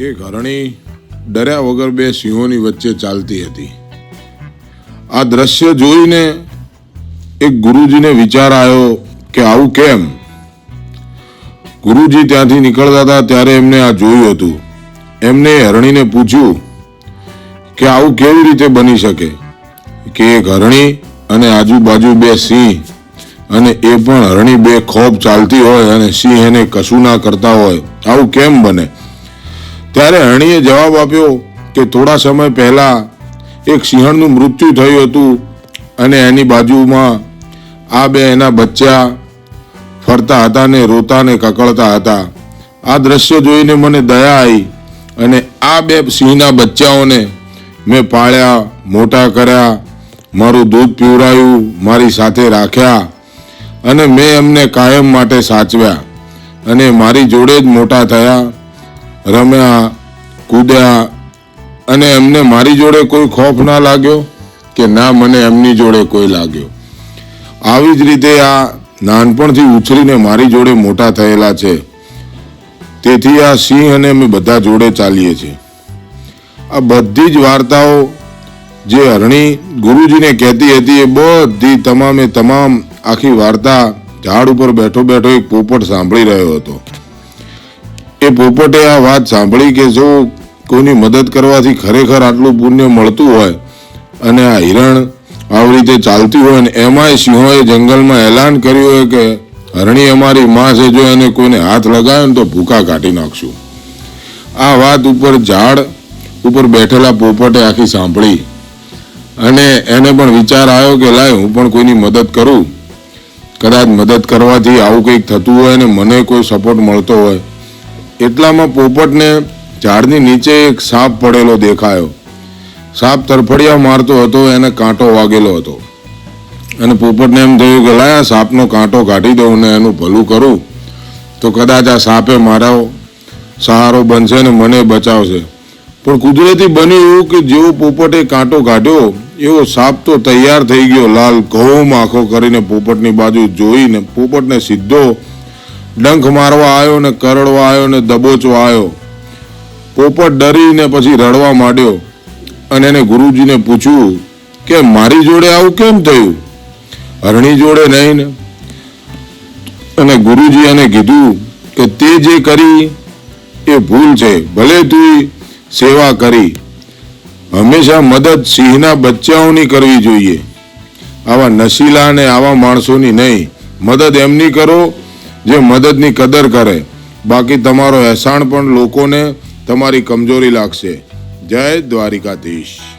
એક હરણી ડર્યા વગર બે સિંહોની વચ્ચે ચાલતી હતી. આ દ્રશ્ય જોઈને એક ગુરુજીને વિચાર આવ્યો કે આવું કેમ? ગુરુજી ત્યાંથી નીકળતા હતા ત્યારે એમને આ જોયું હતું. એમને હરણીને પૂછ્યું કે આવું કેવી રીતે બની શકે? કે એક હરણી અને આજુબાજુ બે સિંહ અને એ પણ હરણી બે ખોબ ચાલતી હોય અને સિંહ એને કશું ના કરતા હોય. આવું કેમ બને? ત્યારે હણીએ જવાબ આપ્યો કે થોડા સમય પહેલા એક સિંહણનું મૃત્યુ થયું હતું અને એની બાજુમાં આ બે એના બચ્ચા ફરતા હતા ને રોતા ને કકળતા હતા. આ દ્રશ્ય જોઈને મને દયા આવી અને આ બે સિંહના બચ્ચાઓને મેં પાળ્યા, મોટા કર્યા, મારું દૂધ પીવડાયું મારી સાથે રાખ્યા અને મેં એમને કાયમ માટે સાચવ્યા અને મારી જોડે જ મોટા થયા. રમ્યા, કૂદ્યા અને એમને મારી જોડે કોઈ ખોફ ના લાગ્યો કે ના, મને એમની જોડે કોઈ લાગ્યો? આવી જ રીતે આ નાનપણથી ઉછરીને મારી જોડે મોટા થયેલા છે. તેથી આ સિંહ અને અમે બધા જોડે ચાલીએ છીએ. આ બધી જ વાર્તાઓ જે હરણી ગુરુજીને કહેતી હતી, એ બધી તમામે તમામ આખી વાર્તા ઝાડ ઉપર બેઠો બેઠો એક પોપટ સાંભળી રહ્યો હતો. એ પોપટે આ વાત સાંભળી કે જો કોઈની મદદ કરવાથી ખરેખર આટલું પુણ્ય મળતું હોય અને આ હિરણ આવી રીતે ચાલતી હોય ને એમાંય સિંહોએ જંગલમાં એલાન કર્યું હોય કે હરણી અમારી માં છે, જો એને કોઈને હાથ લગાવે ને તો ભૂકા કાઢી નાખશું. આ વાત ઉપર ઝાડ ઉપર બેઠેલા પોપટે આખી સાંભળી અને એને પણ વિચાર આવ્યો કે લાય હું પણ કોઈની મદદ કરું. કદાચ મદદ કરવાથી આવું કંઈક થતું હોય ને મને કોઈ સપોર્ટ મળતો હોય એટલામાં પોપટને ઝાડની નીચે એક સાપ પડેલો દેખાયો. સાપ તરફડિયા મારતો હતો, એને કાંટો વાગેલો હતો. અને પોપટને એમ થયું કે, લાયા સાપનો કાંટો કાઢી દઉં ને એનું ભલું કરું. તો કદાચ આ સાપે મારો સહારો બનશે ને મને બચાવશે. પણ કુદરતી બન્યું એવું કે જેવો પોપટે કાંટો કાઢ્યો, એવો સાપ તો તૈયાર થઈ ગયો, લાલ ઘઉં આંખો કરીને પોપટની બાજુ જોઈને પોપટને સીધો ડંખ મારવા આવ્યો ને કરડવા આવ્યો ને દબોચવા આવ્યો. પોપટ ડરીને પછી રડવા માંડ્યો અને એને ગુરુજીને પૂછ્યું કે મારી જોડે આવું કેમ થયું? હરણી જોડે નહીં ને. અને ગુરુજી એને કીધું કે તે જે કરી એ ભૂલ છે, ભલે તું સેવા કરી. હંમેશા મદદ સિંહના બચ્ચાઓની કરવી જોઈએ. આવા નશીલા ને આવા માણસોની નહીં. મદદ એમની કરો જે મદદની કદર કરે બાકી તમારો અહેસાણ પણ લોકોને તમારી કમજોરી લાગશે. જય દ્વારિકાધીશ.